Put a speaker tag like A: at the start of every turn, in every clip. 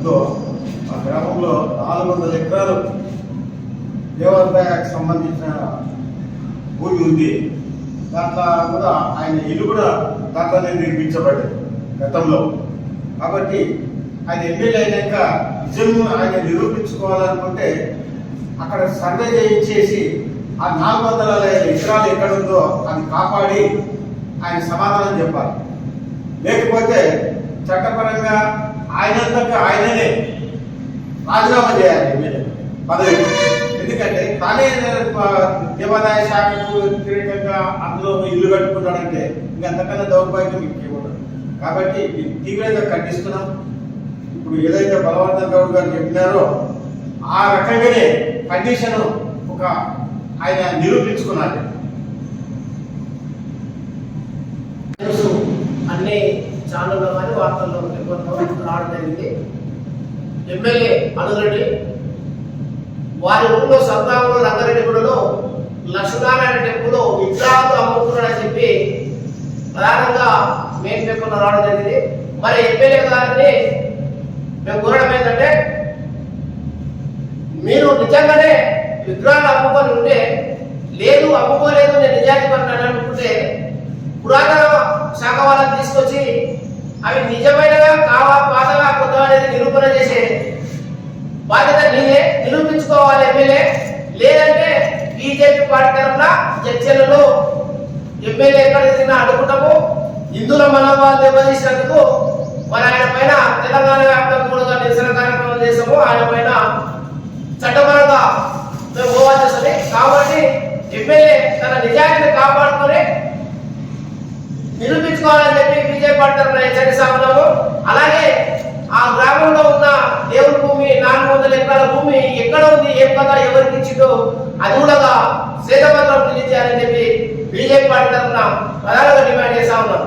A: ఉందో ఆ గ్రామంలో నాలుగు వందల ఎకరాలు దేవాలయానికి సంబంధించిన భూమి ఉంది. దాంట్లో కూడా ఆయన ఇల్లు కూడా దాంట్లోనే నిర్మించబడ్డది గతంలో. కాబట్టి ఆయన ఎమ్మెల్యే అయినాక నిజం ఆయన నిరూపించుకోవాలనుకుంటే అక్కడ సర్వే చేయించేసి ఆ నాలుగు వందల ఎకరాలు ఎక్కడుందో అది కాపాడి ఆయన సమాధానం చెప్పాలి. లేకపోతే చట్టపరంగా ఆయనంతకు ఆయననే రాజీనామా చేయాలి మీరు పదవి. ఎందుకంటే తానే దేవాదాయ శాఖకు వ్యతిరేకంగా అందులో ఇల్లు కట్టుకున్నాడంటే ఇంకా అంతకన్నా దౌర్భాగ్యం ఇంకేముండదు కాబట్టి తీవ్రంగా ఖండిస్తున్నాం. ఇప్పుడు ఏదైతే బలవర్ధన్ గౌడ్ గారు చెప్పినారో ఆ రకంగానే కండిషన్ ఒక ఆయన నిరూపించుకున్నారు
B: అన్ని ఛానల్లో కానీ వార్తల్లో పేపర్లో రావడం జరిగింది. ఎమ్మెల్యే అనురెడ్డి వారి ఊళ్ళో సంతానంలో రంగారెడ్డి గుడిలో లక్ష్మీనారాయణ టెంపుల్లో విగ్రహాలు అమ్ముతున్నాడని చెప్పి ప్రధానంగా మెయిన్ పేపర్లో రావడం జరిగింది. మరి ఎమ్మెల్యే గారిని మేము కోరడం ఏంటంటే మీరు నిజంగానే విగ్రహాలు అమ్ముకొని ఉంటే లేదు అమ్ముకోలేదు నేను నిజానికి పడినాను అనుకుంటే పురాతన శాఖ వాళ్ళని తీసుకొచ్చి అవి నిజమైనగా కావా పాతగా కొత్త అనేది నిరూపణ చేసే బాధ్యత నీదే. నిరూపించుకోవాలి ఎమ్మెల్యే. లేదంటే బీజేపీ పార్టీ తరఫున చర్చలలో ఎమ్మెల్యే ఎక్కడ తిరిగినా అడుగుతాము హిందువుల మనోభావాలు దెబ్బతీసినందుకు మరి ఆయన పైన తెలంగాణ వ్యాప్తంగా కూడా నిరసన కార్యక్రమం చేసాము ఆయన పైన చట్టపరంగా మేము పోవాల్సి వస్తుంది కాబట్టి ఎమ్మెల్యే తన నిజాయితీని కాపాడుకొని చెప్పి బీజేపీ పార్టీ అలాగే ఆ గ్రామంలో ఉన్న దేవుడి భూమి నాలుగు వందల ఎకరాల భూమి ఎక్కడ ఉంది ఏ పద ఎవరికి ఇచ్చిందో అది కూడా శ్వేతపత్రం తెలియజేయాలని చెప్పి బీజేపీ పార్టీ తరఫున ప్రధానంగా డిమాండ్ చేస్తా ఉన్నాం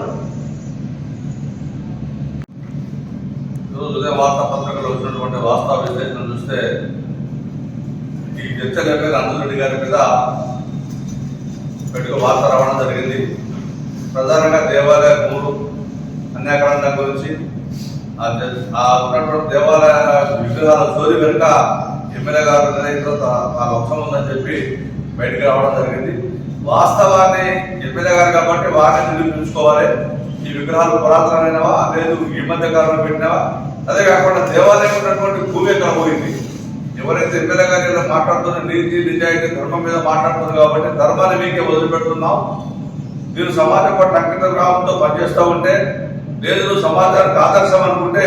C: ఈరోజు ఉదయం వార్తాపత్రికలో వచ్చినటువంటి వాస్తవ విశ్లేషణ చూస్తే ఈ చర్చ గారి మీద అంజురెడ్డి గారి మీద పెట్టుకు వార్త రావడం జరిగింది. ప్రధానంగా దేవాలయ మూడు అన్యాకరణ గురించి. ఆ ఉన్నటువంటి దేవాలయ విగ్రహాల జోలి వెనుక ఎమ్మెల్యే గారు నిర్ణయించడం ఆ లక్ష్యం ఉందని చెప్పి బయటికి రావడం జరిగింది. వాస్తవాన్ని ఎమ్మెల్యే గారు కాబట్టి వారిని నిరూపించుకోవాలి ఈ విగ్రహాలు పురాతనమైనవా? లేదు ఈ మధ్య కాలంలో పెట్టినవా? అదే కాకుండా దేవాలయం ఉన్నటువంటి భూమి ఎక్కడ పోయింది? ఎవరైతే ఎమ్మెల్యే గారు ఇలా మాట్లాడుతున్న నీతి నిజాయితీ ధర్మం మీద మాట్లాడుతుంది కాబట్టి ధర్మాన్ని మీకే వదిలిపెడుతున్నాం. మీరు సమాజం పట్ల అంకిత భావంతో పనిచేస్తూ ఉంటే లేదు నువ్వు సమాజానికి ఆదర్శం అనుకుంటే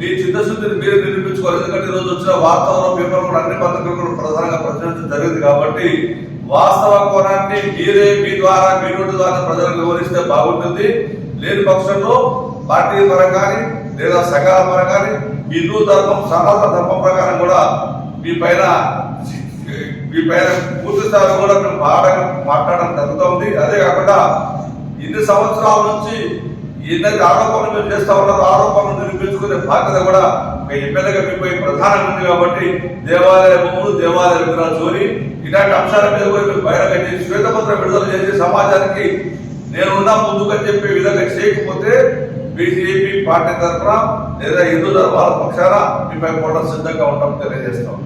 C: నీ చిత్తశుద్ధిని మీరు నిరూపించుకోవాలి. ఎందుకంటే ఈరోజు రోజు వచ్చిన వార్తలు పేపర్ కూడా అన్ని పత్రికలు కూడా ప్రధానంగా ప్రచురించడం జరిగింది కాబట్టి వాస్తవ కోణాన్ని మీరే మీ ద్వారా మీ నోటి ద్వారా ప్రజలకు వివరిస్తే బాగుంటుంది. లేని పక్షంలో పార్టీ పరంగా కానీ లేదా సంఘాల పరంగా కానీ హిందూ ధర్మం సనాతన ధర్మం ప్రకారం కూడా మీ పైన మీ పైన పూర్తి స్థాయిలో కూడా మేము బాగా మాట్లాడడం జరుగుతుంది. అదే కాకుండా ఇన్ని సంవత్సరాల నుంచి ఎన్నైతే ఆరోపణలు మీరు చేస్తా ఉన్నారో ఆరోపణలు నిరూపించుకునే బాధ్యత కూడా ఒక ఎమ్మెల్యేగా మీపై ప్రధానంగా ఉంది కాబట్టి దేవాలయ భూములు దేవాలయ విగ్రహాలు చూని ఇలాంటి అంశాల మీద కూడా మీరు బహిరంగ చేసి శ్వేతపత్రం విడుదల చేసి సమాజానికి నేనున్నా ముందుకని చెప్పే విధంగా చేయకపోతే బీజేపీ పార్టీ తరఫున లేదా హిందూ ధర్మాల పక్షాన మీపై కూడా సిద్ధంగా ఉంటాం తెలియజేస్తాం